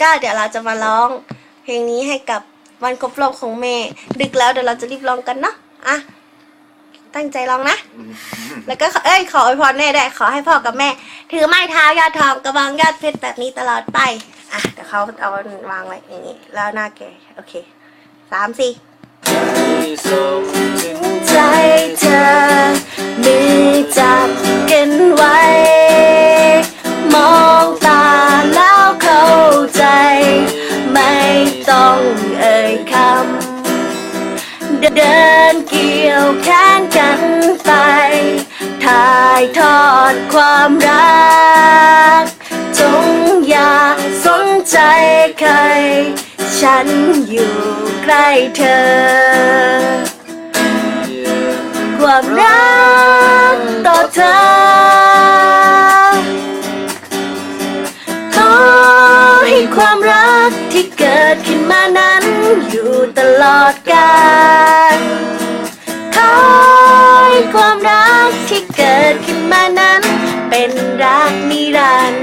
ก็เดี๋ยวเราจะมาร้องเพลงนี้ให้กับวันครบรอบของแม่ ดึกแล้วเดี๋ยวเราจะรีบร้องกันเนาะอะตั้งใจร้องนะ แล้วก็ขอเอ้ยขออวยพรแม่ได้วยขอให้พ่อกับแม่ ถือไม้เท้ายอดทองกระบองยอดเพชรแบบนี้ตลอดไปอะเดี๋ยวเขาเอาวางไว้อย่างนี้แล้วหน้าแกโอเคสามสี่ ส่ง ต้องเอ่ยคำ เดินเกี่ยวแขนกันไป ถ่ายทอดความรัก จงอย่าสนใจใคร ฉันอยู่ใกล้เธอ ความรักต่อเธอ ที่เกิดขึ้นมานั้น อยู่ตลอดกาลขอให้ความรักที่เกิดขึ้นมานั้น เป็นรักนิรันดร์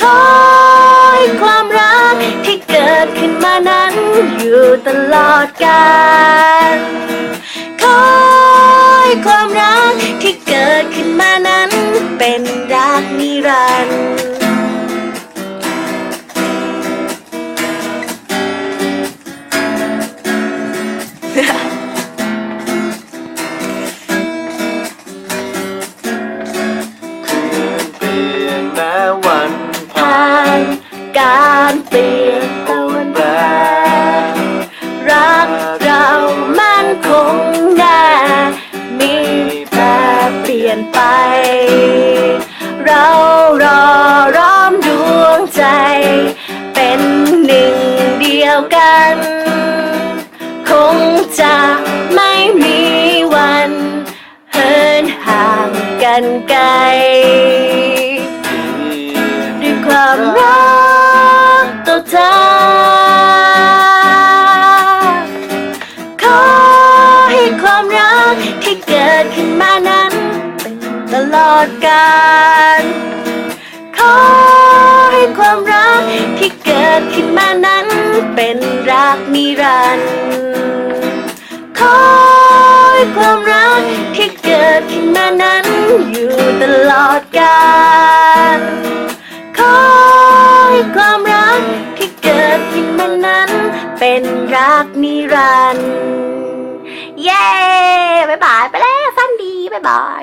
ขอให้ความรักที่เกิดขึ้นมานั้น อยู่ตลอดกาลขอให้ความรักที่เกิดขึ้นมานั้น เป็นรักนิรันดร์ารเปลี่ยนตะวันแปรรักเรามันคงแน่มีแต่เปลี่ยนไป เรารอร้อมดวงใจ เป็นหนึ่งเดียวกัน คงจะไม่มีวันเหินห่างกันไกล ลอดกาลขอให้ความรักที่เกิดขึ้นมานั้นเป็นรักนิรันดร์ขอให้ความรักที่เกิดขึ้นมานั้นอยู่ตลอดกาลขอให้ความรักที่เกิดขึ้นมานั้นเป็นรักนิรันดร์เย้ บ๊ายบาย ไปแล้ว สั้นดี บ๊ายบาย